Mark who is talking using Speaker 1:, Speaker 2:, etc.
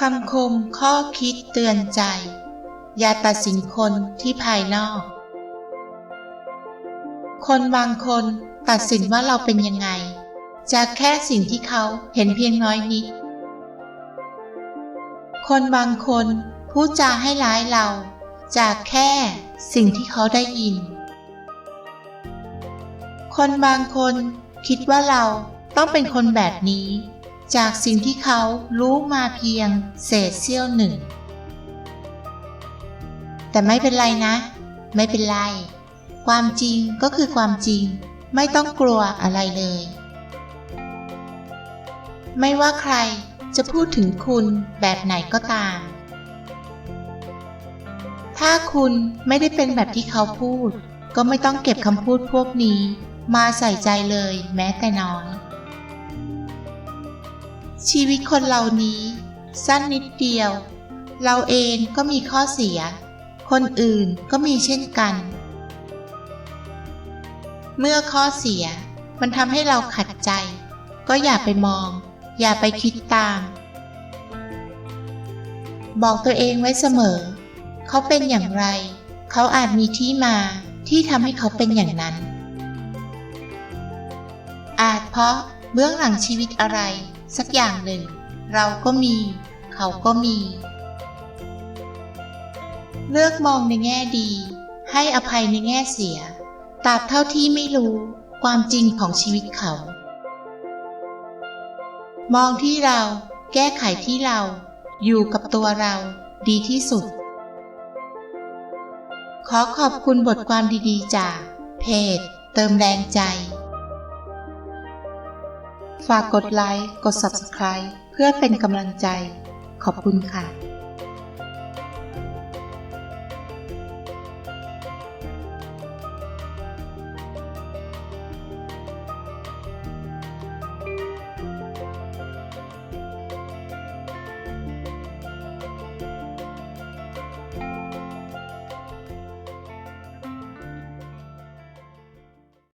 Speaker 1: คำคมข้อคิดเตือนใจ อย่าตัดสินคนที่ภายนอก คนบางคนตัดสินว่าเราเป็นยังไง จากแค่สิ่งที่เขาเห็นเพียงน้อยนิด คนบางคนพูดจาให้ร้ายเรา จากแค่สิ่งที่เขาได้ยิน คนบางคนคิดว่าเราต้องเป็นคนแบบนี้ จากสิ่งที่เขารู้มาเพียงเศษเสี้ยวหนึ่ง แต่ไม่เป็นไรนะ ไม่เป็นไร ความจริงก็คือความจริง ไม่ต้องกลัวอะไรเลย ไม่ว่าใครจะพูดถึงคุณแบบไหนก็ตาม ถ้าคุณไม่ได้เป็นแบบที่เขาพูด ก็ไม่ต้องเก็บคำพูดพวกนี้ มาใส่ใจเลยแม้แต่น้อย ชีวิตคนเหล่านี้ สั้นนิดเดียว เราเองก็มีข้อเสีย คนอื่นก็มีเช่นกัน เมื่อข้อเสียมันทำให้เราขัดใจ ก็อย่าไปมอง อย่าไปคิดตาม บอกตัวเองไว้เสมอ เขาเป็นอย่างไร เขาอาจมีที่มาที่ทำให้เขาเป็นอย่างนั้น อาจเพราะเบื้องหลังชีวิตอะไร สักอย่างหนึ่ง เราก็มี เขาก็มี เลือกมองในแง่ดี ให้อภัยในแง่เสียตราบเท่าที่ไม่รู้ความจริงของชีวิตเขา มองที่เราแก้ไขที่เรา อยู่กับตัวเราดีที่สุด ขอขอบคุณบทความดีๆจาก เพจ เติมแรงใจ ฝากกดไลค์ กด Subscribe เพื่อเป็นกำลังใจ ขอบคุณค่ะ